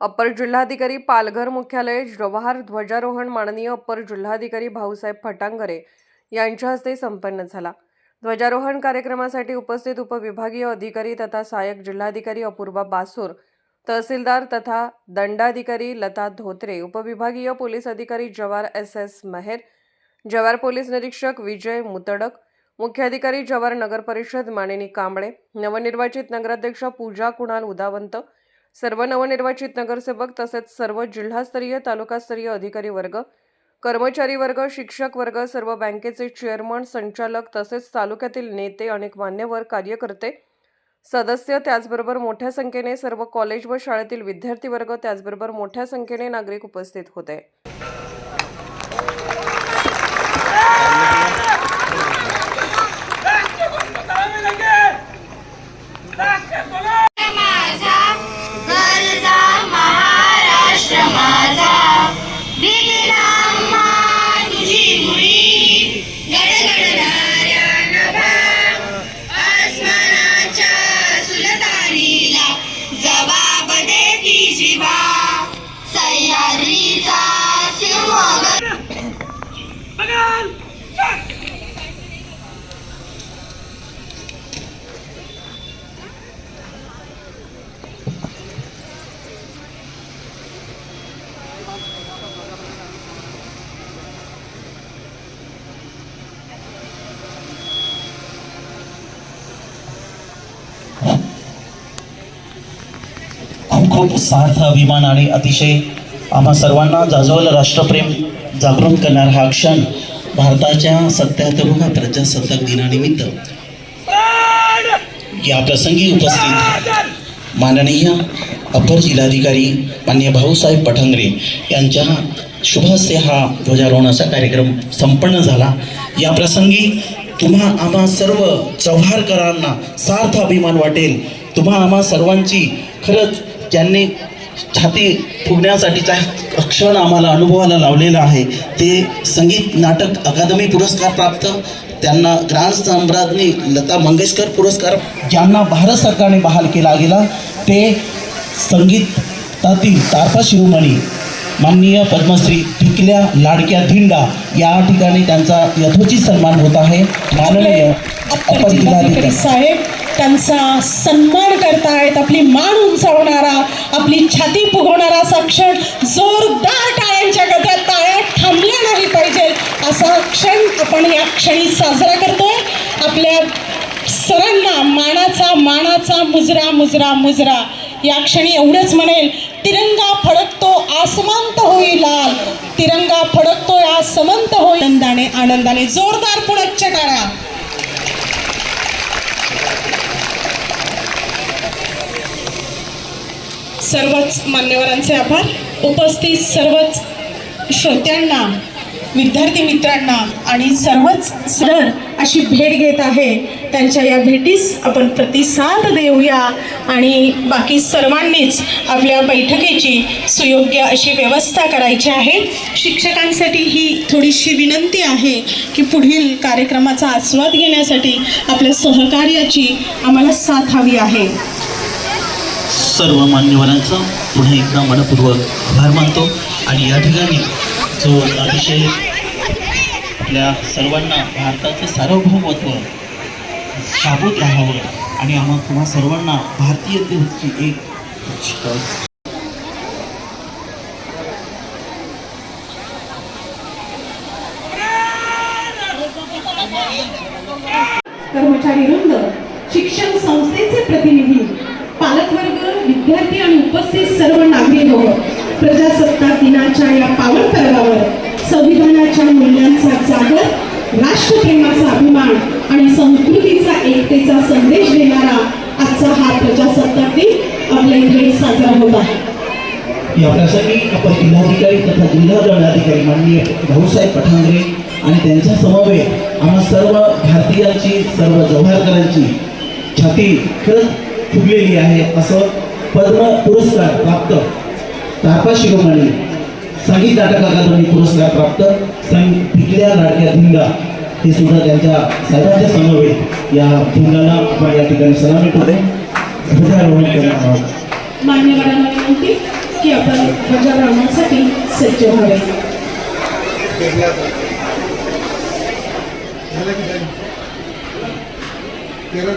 Upper जिल्हाधिकारी पालघर मुख्यालय जवाहर ध्वजारोहण माननीय अप्पर जिल्हाधिकारी भाऊसाहेब फटांगरे यांच्या हस्ते संपन्न झाला. ध्वजारोहण कार्यक्रमासाठी उपस्थित उपविभागीय अधिकारी तथा सहाय्यक जिल्हाधिकारी अपूर्वा बासूर तहसीलदार तथा दंडाधिकारी लता धोत्रे उपविभागीय पोलीस अधिकारी जवार एस एस मेहर जवार पोलीस निरीक्षक विजय मुतडक मुख्याधिकारी जवार नगर परिषद मानिनी कांबळे नवनिर्वाचित नगराध्यक्ष पूजा कुणाल उदावंत सर्व नवनिर्वाचित नगरसेवक तसेच सर्व जिल्हास्तरीय तालुकास्तरीय अधिकारी वर्ग कर्मचारी वर्ग शिक्षक वर्ग सर्व बँकेचे चेअरमन संचालक तसेच तालुक्यातील नेते अनेक मान्यवर कार्यकर्ते सदस्य त्याचबरोबर मोठ्या संख्येने सर्व कॉलेज व शाळेतील विद्यार्थी वर्ग त्याचबरोबर मोठ्या संख्येने नागरिक उपस्थित होते. खूप सार्थ अभिमान आणि अतिशय आम्हा सर्वांना जाजवलं राष्ट्रप्रेम जागृत करणार हा क्षण भारताच्या सत्याहत्तरव्या प्रजासत्ताक दिनानिमित्त. या प्रसंगी उपस्थित माननीय अपर जिल्हाधिकारी मान्य भाऊसाहेब पठांगरे यांच्या शुभ हस्ते हा ध्वजारोहणाचा कार्यक्रम संपन्न झाला. या प्रसंगी तुम्हा आम्हा सर्व चव्हारकरांना सार्थ अभिमान वाटेल. तुम्हा आम्हा सर्वांची खरंच ज्यांनी छाती फुगण्यासाठीचा क्षण आम्हाला अनुभवाला लावलेला आहे ते संगीत नाटक अकादमी पुरस्कार प्राप्त त्यांना ग्रांड सम्राज्ञी लता मंगेशकर पुरस्कार ज्यांना भारत सरकारने बहाल केला गेला ते संगीतातील तारपा शिरोमणी माननीय पद्मश्री टिकल्या लाडक्या धिंडा या ठिकाणी त्यांचा यथोचित सन्मान होत आहे. माननीय अप्पर साहेब त्यांचा सन्मान करतायत. आपली मान उंचावणारा आपली छाती फुगवणारा असा क्षण जोरदार टाळ्यांच्या गजरात टाळ्या थांबल्या नाही पाहिजे असा क्षण आपण या क्षणी साजरा करतोय. आपल्या सरांना मानाचा मानाचा मुजरा मुजरा मुजरा. या क्षणी एवढंच म्हणेल तिरंगा फडकतो आसमांत होई लाल. तिरंगा फडकतोय आसमंत होई आनंदाने. आनंदाने जोरदार पुढच्या टाळ्या सर्वच मान्यवरांचे आभार. उपस्थित सर्वच श्रोत्यांना विद्यार्थी मित्रांना आणि सर्वच सर अशी भेट घेत आहे. त्यांच्या या भेटीस आपण प्रतिसाद देऊया आणि बाकी सर्वांनीच आपल्या बैठकीची सुयोग्य अशी व्यवस्था करायची आहे. शिक्षकांसाठी ही थोडीशी विनंती आहे की पुढील कार्यक्रमाचा आस्वाद घेण्यासाठी आपल्या सहकार्याची आम्हाला साथ हवी आहे. सर्व मान्यवरांचा पुन्हा एकदा मनपूर्वक आभार मानतो आणि या ठिकाणी जो अतिशय आपल्या सर्वांना भारताचं सार्वभौमत्व शाबूत राहावं आणि आम्हा तुम्हा सर्वांना भारतीयतेची एक कर्मचारी वृंद शिक्षण संस्थेचे प्रतिनिधी पालकवर्ग विद्यार्थी आणि उपस्थित सर्व नागरिक प्रजासत्ताक दिनाच्या या पावन पर्वावर संविधानाच्या मूल्यांचा जागर राष्ट्रप्रेमाचा अभिमान आणि संस्कृतीचा एकतेचा संदेश देणारा आजचा हा प्रजासत्ताक दिन आपल्या इथे साजरा होत आहे. या प्रसंगी आपण जिल्हाधिकारी तथा जिल्हा दंडाधिकारी माननीय भाऊसाहेब पठांगरे आणि त्यांच्या समवेत आम्हा सर्व भारतीयांची सर्व जव्हारकरांची छाती खरंच फुगलेली आहे असं पद्म पुरस्कार प्राप्त तापा शिरोमणी संगीत नाटक अकादमी पुरस्कार प्राप्त संग पिकल्या लाडक्या धिंगा. हे सुद्धा त्यांच्या सर्वांच्या समवेत या धिंगाला आपण या ठिकाणी सलामी ठेवते ध्वजारोहण करणार आहोत. मान्यवरांना विनंती की आपण ध्वजारोहणासाठी सज्ज व्हावे. तेरा